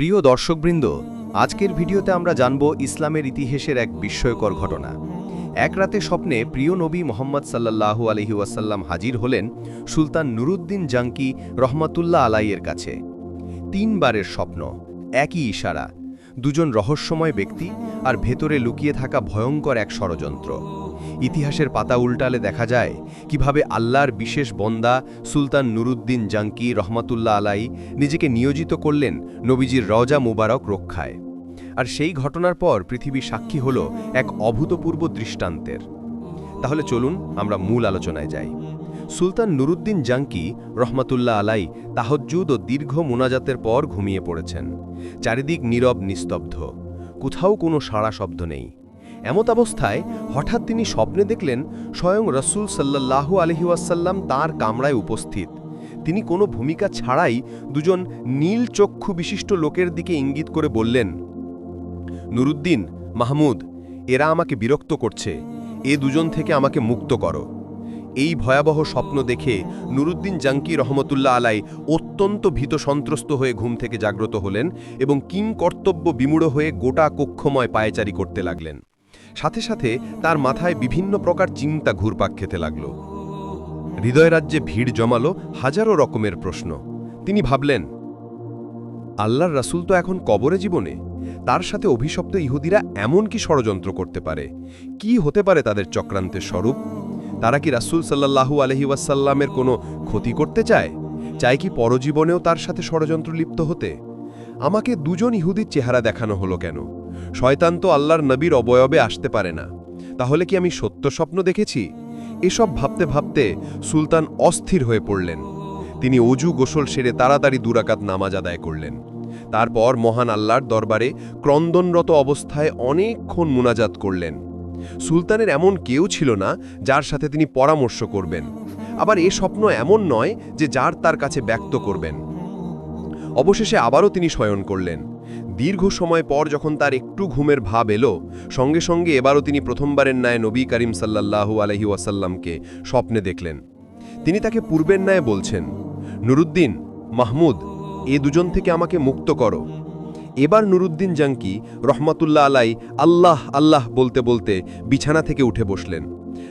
প্রিয় দর্শকবৃন্দ, আজকের ভিডিওতে আমরা জানব ইসলামের ইতিহাসের এক বিস্ময়কর ঘটনা। এক রাতে স্বপ্নে প্রিয় নবী মোহাম্মদ সাল্লাল্লাহু আলহি ওয়াসাল্লাম হাজির হলেন সুলতান নুরুদ্দিন জাঙ্কি রহমাতুল্লাহ আলাইয়ের কাছে। তিনবারের স্বপ্ন, একই ইশারা, দুজন রহস্যময় ব্যক্তি আর ভেতরে লুকিয়ে থাকা ভয়ঙ্কর এক ষড়যন্ত্র। ইতিহাসের পাতা উল্টালে দেখা যায় কীভাবে আল্লাহর বিশেষ বন্দা সুলতান নুরুদ্দিন জাঙ্কি রহমাতুল্লাহ আলাই নিজেকে নিয়োজিত করলেন নবীজির রজা মুবারক রক্ষায়। আর সেই ঘটনার পর পৃথিবী সাক্ষী হল এক অভূতপূর্ব দৃষ্টান্তের। তাহলে চলুন আমরা মূল আলোচনায় যাই। সুলতান নুরুদ্দিন জাঙ্কি রহমাতুল্লাহ আলাই তাহজ্জুদ ও দীর্ঘ মোনাজাতের পর ঘুমিয়ে পড়েছেন। চারিদিক নীরব নিস্তব্ধ। কোথাও কোনো সাড়া শব্দ নেই। এমত অবস্থায় হঠাৎ তিনি স্বপ্নে দেখলেন স্বয়ং রসুল সাল্লাল্লাহু আলহিউসাল্লাম তার কামরায় উপস্থিত। তিনি কোনো ভূমিকা ছাড়াই দুজন নীল চক্ষু বিশিষ্ট লোকের দিকে ইঙ্গিত করে বললেন, নুরুদ্দিন, মাহমুদ, এরা আমাকে বিরক্ত করছে। এ দুজন থেকে আমাকে মুক্ত করো। এই ভয়াবহ স্বপ্ন দেখে নুরুদ্দিন জাঙ্কি রহমতুল্লাহ আলাই অত্যন্ত ভীত সন্ত্রস্ত হয়ে ঘুম থেকে জাগ্রত হলেন এবং কিং কর্তব্য বিমূঢ় হয়ে গোটা কক্ষময় পায়চারি করতে লাগলেন। সাথে সাথে তার মাথায় বিভিন্ন প্রকার চিন্তা ঘুরপাক খেতে লাগল। হৃদয় রাজ্যে ভিড় জমালো হাজারো রকমের প্রশ্ন। তিনি ভাবলেন, আল্লাহর রাসূল তো এখন কবরে জীবনে। তার সাথে অভিশপ্ত ইহুদিরা এমন কি ষড়যন্ত্র করতে পারে? কি হতে পারে তাদের চক্রান্তের স্বরূপ? তারা কি রাসূল সাল্লাল্লাহু আলহি ওয়াসাল্লামের কোনো ক্ষতি করতে চায়? চায় কি পরজীবনেও তার সাথে ষড়যন্ত্র লিপ্ত হতে? আমাকে দুজন ইহুদির চেহারা দেখানো হলো কেন? শয়তান তো আল্লাহর নবীর অবয়বে আসতে পারে না। তাহলে কি আমি সত্য স্বপ্ন দেখেছি? এসব ভাবতে ভাবতে সুলতান অস্থির হয়ে পড়লেন। তিনি অজু গোসল সেরে তাড়াতাড়ি দুরাকাত নামাজ আদায় করলেন। তারপর মহান আল্লাহর দরবারে ক্রন্দনরত অবস্থায় অনেকক্ষণ মুনাজাত করলেন। সুলতানের এমন কেউ ছিল না যার সাথে তিনি পরামর্শ করবেন। আবার এ স্বপ্ন এমন নয় যে যার তার কাছে ব্যক্ত করবেন। অবশেষে আবারও তিনি শয়ন করলেন। দীর্ঘ সময় পর যখন তার একটু ঘুমের ভাব এলো, সঙ্গে সঙ্গে এবারও তিনি প্রথমবারের ন্যায় নবী করিম সাল্লাল্লাহু আলহি ওয়াসাল্লামকে স্বপ্নে দেখলেন। তিনি তাকে পূর্বের ন্যায় বলছেন, নুরুদ্দিন, মাহমুদ, এ দুজন থেকে আমাকে মুক্ত করো। এবার নুরুদ্দিন জাঙ্কি রহমাতুল্লাহ আলাই আল্লাহ আল্লাহ বলতে বলতে বিছানা থেকে উঠে বসলেন।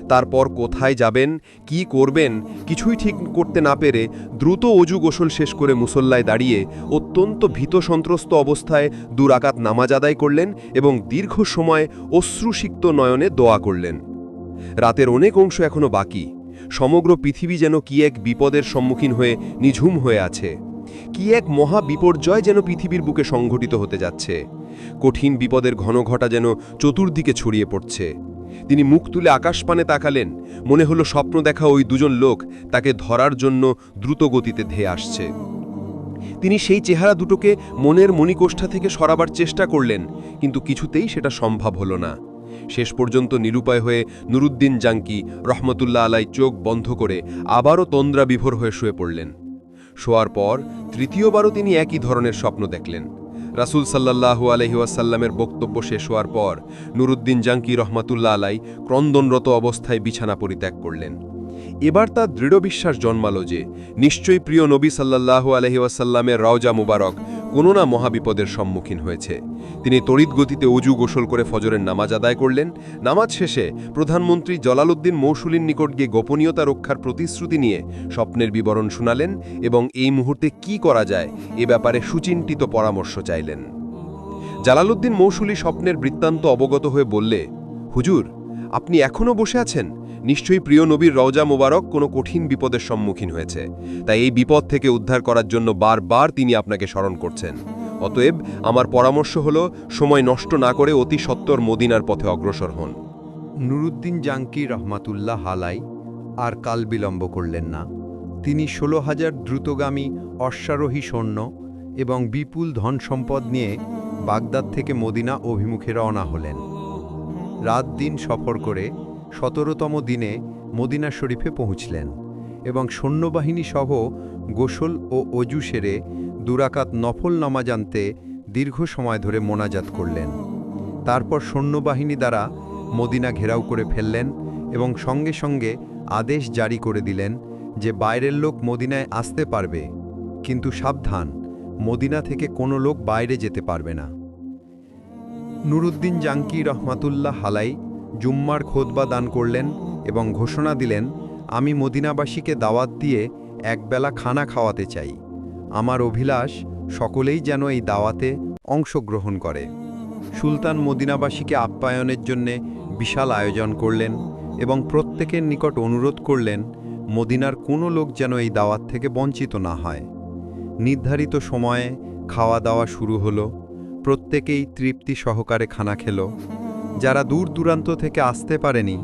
তারপর কোথায় যাবেন, কি করবেন, কিছুই ঠিক করতে না পেরে দ্রুত অজু গোসল শেষ করে মুসল্লায় দাঁড়িয়ে অত্যন্ত ভীত সন্ত্রস্ত অবস্থায় দুরাকাত নামাজ আদায় করলেন এবং দীর্ঘ সময় অশ্রুসিক্ত নয়নে দোয়া করলেন। রাতের অনেক অংশ এখনও বাকি। সমগ্র পৃথিবী যেন কি এক বিপদের সম্মুখীন হয়ে নিঝুম হয়ে আছে। কি এক মহা বিপর্যয় যেন পৃথিবীর বুকে সংঘটিত হতে যাচ্ছে। কঠিন বিপদের ঘনঘটা যেন চতুর্দিকে ছড়িয়ে পড়ছে। তিনি মুখ তুলে আকাশপানে তাকালেন। মনে হলো স্বপ্ন দেখা ওই দুজন লোক তাকে ধরার জন্য দ্রুত গতিতে ধেয়ে আসছে। তিনি সেই চেহারা দুটোকে মনের মণিকোষ্ঠা থেকে সরাবার চেষ্টা করলেন, কিন্তু কিছুতেই সেটা সম্ভব হলো না। শেষ পর্যন্ত নিরুপায় হয়ে নুরুদ্দিন জাঙ্কি রহমতুল্লাহ আলাই চোখ বন্ধ করে আবারও তন্দ্রা বিভোর হয়ে শুয়ে পড়লেন। শোয়ার পর তৃতীয়বারও তিনি একই ধরনের স্বপ্ন দেখলেন। রাসুল সাল্লাহু আলহিউসাল্লামের বক্তব্য শেষ হওয়ার পর নুরুদ্দিন জাঙ্কি রহমাতুল্লা আলাই ক্রন্দনরত অবস্থায় বিছানা পরিত্যাগ করলেন। এবার তার দৃঢ় বিশ্বাস জন্মালো যে, নিশ্চয়ই প্রিয় নবী সাল্লাহু আলহিউসাল্লামের রওজা মুবারক কোনো না মহাবিপদের সম্মুখীন হয়েছে। তিনি তড়িৎ গতিতে উজু গোসল করে ফজরের নামাজ আদায় করলেন। নামাজ শেষে প্রধানমন্ত্রী জলালুদ্দিন মৌসুলির নিকট গিয়ে গোপনীয়তা রক্ষার প্রতিশ্রুতি নিয়ে স্বপ্নের বিবরণ শুনালেন এবং এই মুহূর্তে কি করা যায় এ ব্যাপারে সুচিন্তিত পরামর্শ চাইলেন। জালালুদ্দিন মৌসুলি স্বপ্নের বৃত্তান্ত অবগত হয়ে বললে, হুজুর, আপনি এখনও বসে আছেন? নিশ্চয়ই প্রিয় নবীর রওজা মোবারক কোনো কঠিন বিপদের সম্মুখীন হয়েছে। তাই এই বিপদ থেকে উদ্ধার করার জন্য বারবার তিনি আপনাকে স্মরণ করছেন। অতএব আমার পরামর্শ হল, সময় নষ্ট না করে অতি সত্বর মদিনার পথে অগ্রসর হন। নুরুদ্দিন জাঙ্কি রহমাতুল্লাহ হালাই আর কাল বিলম্ব করলেন না। তিনি ষোলো হাজার দ্রুতগামী অশ্বারোহী সৈন্য এবং বিপুল ধন সম্পদ নিয়ে বাগদাদ থেকে মদিনা অভিমুখে রওনা হলেন। রাত দিন সফর করে সতেরোতম দিনে মদিনা শরীফে পৌঁছলেন এবং সৈন্যবাহিনী সহ গোসল ও অজু সেরে দুরাকাত নফল নামাজ আনতে দীর্ঘ সময় ধরে মোনাজাত করলেন। তারপর সৈন্যবাহিনী দ্বারা মদিনা ঘেরাও করে ফেললেন এবং সঙ্গে সঙ্গে আদেশ জারি করে দিলেন যে বাইরের লোক মদিনায় আসতে পারবে, কিন্তু সাবধান, মদিনা থেকে কোনো লোক বাইরে যেতে পারবে না। নুরুদ্দিন জাঙ্কি রহমাতুল্লাহ হালাই জুম্মার খোদবা দান করলেন এবং ঘোষণা দিলেন, আমি মদিনাবাসীকে দাওয়াত দিয়ে একবেলা খানা খাওয়াতে চাই। আমার অভিলাষ সকলেই যেন এই দাওয়াতে অংশগ্রহণ করে। সুলতান মদিনাবাসীকে আপ্যায়নের জন্যে বিশাল আয়োজন করলেন এবং প্রত্যেকের নিকট অনুরোধ করলেন, মদিনার কোনো লোক যেন এই দাওয়াত থেকে বঞ্চিত না হয়। নির্ধারিত সময়ে খাওয়া দাওয়া শুরু হলো, প্রত্যেকেই তৃপ্তি সহকারে খানা খেল। যারা দূর দূরান্ত থেকে আসতে পারেনি,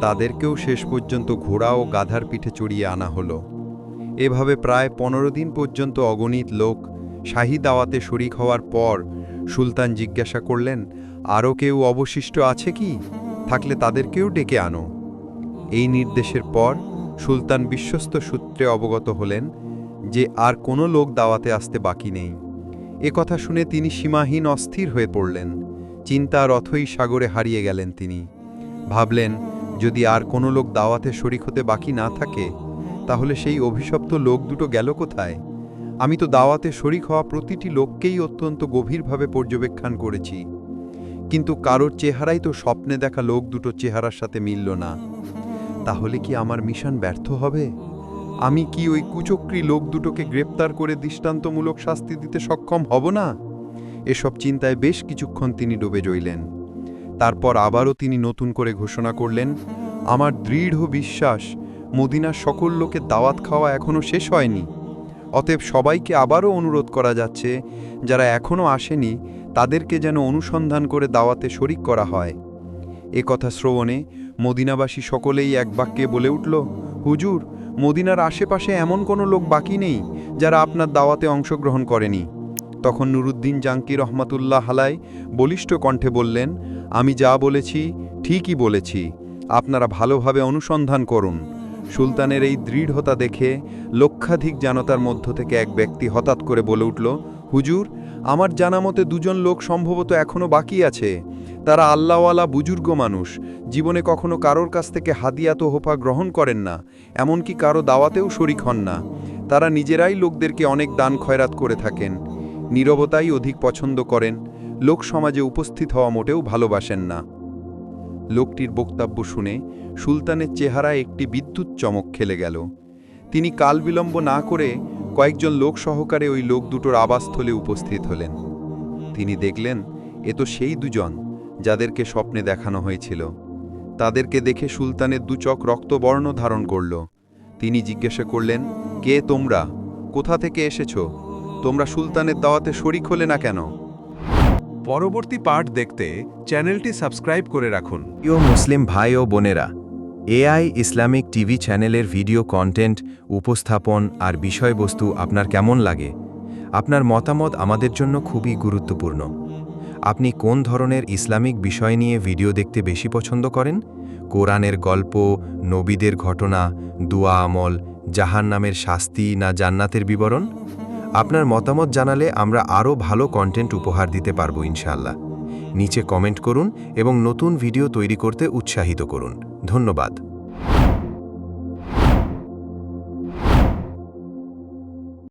তাদেরকেও শেষ পর্যন্ত ঘোড়া ও গাধার পিঠে চড়িয়ে আনা হলো। এভাবে প্রায় পনেরো দিন পর্যন্ত অগণিত লোক শাহী দাওয়াতে শরিক হওয়ার পর সুলতান জিজ্ঞাসা করলেন আরও কেউ অবশিষ্ট আছে কি? থাকলে তাদেরকেও ডেকে আনো। এই নির্দেশের পর সুলতান বিশ্বস্ত সূত্রে অবগত হলেন যে আর কোনো লোক দাওয়াতে আসতে বাকি নেই। কথা শুনে তিনি সীমাহীন অস্থির হয়ে পড়লেন। চিন্তার অথই সাগরে হারিয়ে গেলেন তিনি। ভাবলেন, যদি আর কোনো লোক দাওয়াতে শরিক হতে বাকি না থাকে, তাহলে সেই অভিশপ্ত লোক দুটো গেল কোথায়? আমি তো দাওয়াতে শরিক হওয়া প্রতিটি লোককেই অত্যন্ত গভীরভাবে পর্যবেক্ষণ করেছি। কিন্তু কারোর চেহারাই তো স্বপ্নে দেখা লোক দুটো চেহারার সাথে মিলল না। তাহলে কি আমার মিশন ব্যর্থ হবে? আমি কি ওই কুচক্রী লোক দুটোকে গ্রেপ্তার করে দৃষ্টান্তমূলক শাস্তি দিতে সক্ষম হব না? এসব চিন্তায় বেশ কিছুক্ষণ তিনি ডুবে রইলেন। তারপর আবারও তিনি নতুন করে ঘোষণা করলেন, আমার দৃঢ় বিশ্বাস, মদিনার সকল লোকের দাওয়াত খাওয়া এখনও শেষ হয়নি। অতএব সবাইকে আবারও অনুরোধ করা যাচ্ছে, যারা এখনও আসেনি, তাদেরকে যেন অনুসন্ধান করে দাওয়াতে শরিক করা হয়। এ কথা শ্রবণে মদিনাবাসী সকলেই এক বাক্যে বলে উঠল, হুজুর, মদিনার আশেপাশে এমন কোনো লোক বাকি নেই, যারা আপনার দাওয়াতে অংশগ্রহণ করেনি। তখন নুরুদ্দিন জাঙ্কি রহমাতুল্লাহ হালাই বলিষ্ঠ কণ্ঠে বললেন, আমি যা বলেছি, ঠিকই বলেছি। আপনারা ভালোভাবে অনুসন্ধান করুন। সুলতানের এই দৃঢ়তা দেখে লক্ষাধিক জানতার মধ্য থেকে এক ব্যক্তি হঠাৎ করে বলে উঠল, হুজুর, আমার জানা মতে দুজন লোক সম্ভবত এখনও বাকি আছে। তারা আল্লাহওয়ালা বুজুর্গ মানুষ। জীবনে কখনো কারোর কাছ থেকে হাদিয়া তোহফা গ্রহণ করেন না, এমনকি কারও দাওয়াতেও শরিক হন না। তারা নিজেরাই লোকদেরকে অনেক দান খয়রাত করে থাকেন। নীরবতাই অধিক পছন্দ করেন, লোক সমাজে উপস্থিত হওয়া মোটেও ভালোবাসেন না। লোকটির বক্তব্য শুনে সুলতানের চেহারায় একটি বিদ্যুৎ চমক খেলে গেল। তিনি কাল বিলম্ব না করে কয়েকজন লোক সহকারে ওই লোক দুটোর আবাসস্থলে উপস্থিত হলেন। তিনি দেখলেন, এ তো সেই দুজন যাদেরকে স্বপ্নে দেখানো হয়েছিল। তাদেরকে দেখে সুলতানের দুচক রক্তবর্ণ ধারণ করল। তিনি জিজ্ঞাসা করলেন, কে তোমরা? কোথা থেকে এসেছ? তোমরা সুলতানের দাওয়াতে শরিক হলে না কেন? পরবর্তী পার্ট দেখতে চ্যানেলটি সাবস্ক্রাইব করে রাখুন। প্রিয় মুসলিম ভাই ও বোনেরা, এআই ইসলামিক টিভি চ্যানেলের ভিডিও কন্টেন্ট, উপস্থাপন আর বিষয়বস্তু আপনার কেমন লাগে? আপনার মতামত আমাদের জন্য খুবই গুরুত্বপূর্ণ। আপনি কোন ধরনের ইসলামিক বিষয় নিয়ে ভিডিও দেখতে বেশি পছন্দ করেন? কোরআনের গল্প, নবীদের ঘটনা, দুয়া আমল জাহান নামের শাস্তি না জান্নাতের বিবরণ? আপনার মতামত জানালে আমরা আরও ভালো কন্টেন্ট উপহার দিতে পারব ইনশাল্লাহ নিচে কমেন্ট করুন এবং নতুন ভিডিও তৈরি করতে উৎসাহিত করুন। ধন্যবাদ।